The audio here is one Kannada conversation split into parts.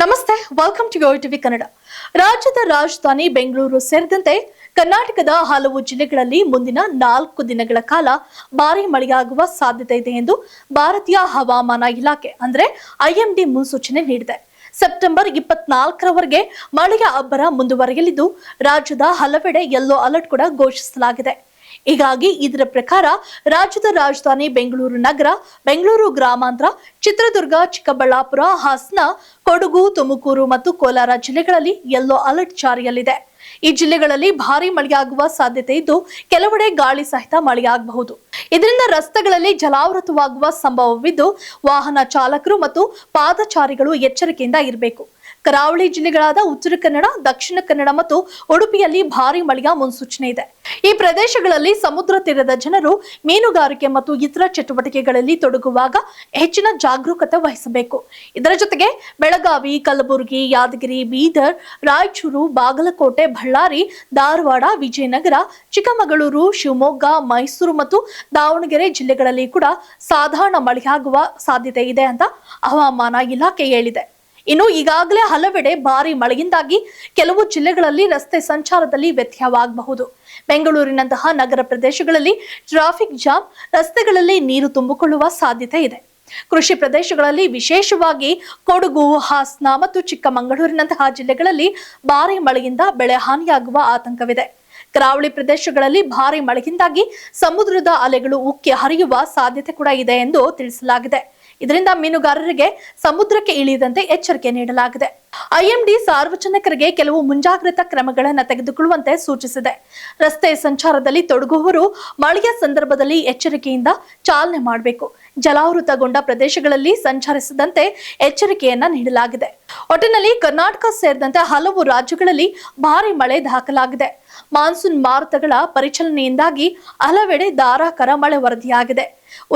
ನಮಸ್ತೆ welcome to Yo TV Kannada ರಾಜ್ಯದ ರಾಜಧಾನಿ ಬೆಂಗಳೂರು ಸೇರಿದಂತೆ ಕರ್ನಾಟಕದ ಹಲವು ಜಿಲ್ಲೆಗಳಲ್ಲಿ ಮುಂದಿನ ನಾಲ್ಕು ದಿನಗಳ ಕಾಲ ಭಾರಿ ಮಳೆಯಾಗುವ ಸಾಧ್ಯತೆ ಇದೆ ಎಂದು ಭಾರತೀಯ ಹವಾಮಾನ ಇಲಾಖೆ, ಅಂದ್ರೆ ಐಎಂಡಿ ಮುನ್ಸೂಚನೆ ನೀಡಿದೆ. ಸೆಪ್ಟೆಂಬರ್ ಇಪ್ಪತ್ನಾಲ್ಕರವರೆಗೆ ಮಳೆಯ ಅಬ್ಬರ ಮುಂದುವರೆಯಲಿದ್ದು, ರಾಜ್ಯದ ಹಲವೆಡೆ ಯೆಲ್ಲೋ ಅಲರ್ಟ್ ಕೂಡ ಘೋಷಿಸಲಾಗಿದೆ. ಹೀಗಾಗಿ ಇದರ ಪ್ರಕಾರ ರಾಜ್ಯದ ರಾಜಧಾನಿ ಬೆಂಗಳೂರು ನಗರ, ಬೆಂಗಳೂರು ಗ್ರಾಮಾಂತರ, ಚಿತ್ರದುರ್ಗ, ಚಿಕ್ಕಬಳ್ಳಾಪುರ, ಹಾಸನ, ಕೊಡಗು, ತುಮಕೂರು ಮತ್ತು ಕೋಲಾರ ಜಿಲ್ಲೆಗಳಲ್ಲಿ ಯೆಲ್ಲೋ ಅಲರ್ಟ್ ಜಾರಿಯಲ್ಲಿದೆ. ಈ ಜಿಲ್ಲೆಗಳಲ್ಲಿ ಭಾರಿ ಮಳೆಯಾಗುವ ಸಾಧ್ಯತೆ ಇದ್ದು ಕೆಲವೆಡೆ ಗಾಳಿ ಸಹಿತ ಮಳೆಯಾಗಬಹುದು. ಇದರಿಂದ ರಸ್ತೆಗಳಲ್ಲಿ ಜಲಾವೃತವಾಗುವ ಸಂಭವವಿದ್ದು ವಾಹನ ಚಾಲಕರು ಮತ್ತು ಪಾದಚಾರಿಗಳು ಎಚ್ಚರಿಕೆಯಿಂದ ಇರಬೇಕು. ಕರಾವಳಿ ಜಿಲ್ಲೆಗಳಾದ ಉತ್ತರ ಕನ್ನಡ, ದಕ್ಷಿಣ ಕನ್ನಡ ಮತ್ತು ಉಡುಪಿಯಲ್ಲಿ ಭಾರಿ ಮಳೆಯ ಮುನ್ಸೂಚನೆ ಇದೆ. ಈ ಪ್ರದೇಶಗಳಲ್ಲಿ ಸಮುದ್ರ ತೀರದ ಜನರು ಮೀನುಗಾರಿಕೆ ಮತ್ತು ಇತರ ಚಟುವಟಿಕೆಗಳಲ್ಲಿ ತೊಡಗುವಾಗ ಹೆಚ್ಚಿನ ಜಾಗರೂಕತೆ ವಹಿಸಬೇಕು. ಇದರ ಜೊತೆಗೆ ಬೆಳಗಾವಿ, ಕಲಬುರಗಿ, ಯಾದಗಿರಿ, ಬೀದರ್, ರಾಯಚೂರು, ಬಾಗಲಕೋಟೆ, ಬಳ್ಳಾರಿ, ಧಾರವಾಡ, ವಿಜಯನಗರ, ಚಿಕ್ಕಮಗಳೂರು, ಶಿವಮೊಗ್ಗ, ಮೈಸೂರು ಮತ್ತು ದಾವಣಗೆರೆ ಜಿಲ್ಲೆಗಳಲ್ಲಿ ಕೂಡ ಸಾಧಾರಣ ಮಳೆಯಾಗುವ ಸಾಧ್ಯತೆ ಇದೆ ಅಂತ ಹವಾಮಾನ ಇಲಾಖೆ ಹೇಳಿದೆ. ಇನ್ನು ಈಗಾಗಲೇ ಹಲವೆಡೆ ಭಾರಿ ಮಳೆಯಿಂದಾಗಿ ಕೆಲವು ಜಿಲ್ಲೆಗಳಲ್ಲಿ ರಸ್ತೆ ಸಂಚಾರದಲ್ಲಿ ವ್ಯತ್ಯಯವಾಗಬಹುದು. ಬೆಂಗಳೂರಿನಂತಹ ನಗರ ಪ್ರದೇಶಗಳಲ್ಲಿ ಟ್ರಾಫಿಕ್ ಜಾಮ್, ರಸ್ತೆಗಳಲ್ಲಿ ನೀರು ತುಂಬಿಕೊಳ್ಳುವ ಸಾಧ್ಯತೆ ಇದೆ. ಕೃಷಿ ಪ್ರದೇಶಗಳಲ್ಲಿ ವಿಶೇಷವಾಗಿ ಕೊಡಗು, ಹಾಸನ ಮತ್ತು ಚಿಕ್ಕಮಗಳೂರಿನಂತಹ ಜಿಲ್ಲೆಗಳಲ್ಲಿ ಭಾರಿ ಮಳೆಯಿಂದ ಬೆಳೆ ಹಾನಿಯಾಗುವ ಆತಂಕವಿದೆ. ಕರಾವಳಿ ಪ್ರದೇಶಗಳಲ್ಲಿ ಭಾರಿ ಮಳೆಯಿಂದಾಗಿ ಸಮುದ್ರದ ಅಲೆಗಳು ಉಕ್ಕಿ ಹರಿಯುವ ಸಾಧ್ಯತೆ ಕೂಡ ಇದೆ ಎಂದು ತಿಳಿಸಲಾಗಿದೆ. ಇದರಿಂದ ಮೀನುಗಾರರಿಗೆ ಸಮುದ್ರಕ್ಕೆ ಇಳಿಯದಂತೆ ಎಚ್ಚರಿಕೆ ನೀಡಲಾಗಿದೆ. ಐಎಂಡಿ ಸಾರ್ವಜನಿಕರಿಗೆ ಕೆಲವು ಮುಂಜಾಗ್ರತಾ ಕ್ರಮಗಳನ್ನು ತೆಗೆದುಕೊಳ್ಳುವಂತೆ ಸೂಚಿಸಿದೆ. ರಸ್ತೆ ಸಂಚಾರದಲ್ಲಿ ತೊಡಗುವವರು ಮಳೆಯ ಸಂದರ್ಭದಲ್ಲಿ ಎಚ್ಚರಿಕೆಯಿಂದ ಚಾಲನೆ ಮಾಡಬೇಕು. ಜಲಾವೃತಗೊಂಡ ಪ್ರದೇಶಗಳಲ್ಲಿ ಸಂಚರಿಸದಂತೆ ಎಚ್ಚರಿಕೆಯನ್ನ ನೀಡಲಾಗಿದೆ. ಒಟ್ಟಿನಲ್ಲಿ ಕರ್ನಾಟಕ ಸೇರಿದಂತೆ ಹಲವು ರಾಜ್ಯಗಳಲ್ಲಿ ಭಾರಿ ಮಳೆ ದಾಖಲಾಗಿದೆ. ಮಾನ್ಸೂನ್ ಮಾರುತಗಳ ಪರಿಚಲನೆಯಿಂದಾಗಿ ಹಲವೆಡೆ ಧಾರಾಕಾರ ಮಳೆ ವರದಿಯಾಗಿದೆ.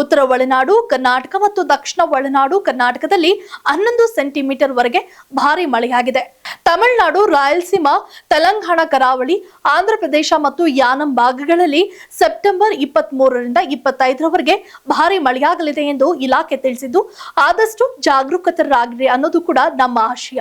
ಉತ್ತರ ಒಳನಾಡು, ಕರ್ನಾಟಕ ಮತ್ತು ದಕ್ಷಿಣ ಒಳನಾಡು ಕರ್ನಾಟಕದಲ್ಲಿ ಹನ್ನೊಂದು ಸೆಂಟಿಮೀಟರ್ ವರೆಗೆ ಭಾರಿ ಮಳೆಯಾಗಿದೆ. ತಮಿಳುನಾಡು, ರಾಯಲ್ಸೀಮಾ, ತೆಲಂಗಾಣ ಕರಾವಳಿ ಆಂಧ್ರಪ್ರದೇಶ ಮತ್ತು ಯಾನಂ ಭಾಗಗಳಲ್ಲಿ ಸೆಪ್ಟೆಂಬರ್ ಇಪ್ಪತ್ತ್ ಮೂರರಿಂದ ಇಪ್ಪತ್ತೈದರವರೆಗೆ ಭಾರಿ ಮಳೆಯಾಗಲಿದೆ ಎಂದು ಇಲಾಖೆ ತಿಳಿಸಿದ್ದು, ಆದಷ್ಟು ಜಾಗರೂಕತರಾಗಿರಿ ಅನ್ನೋದು ಕೂಡ ನಮ್ಮ ಆಶಯ.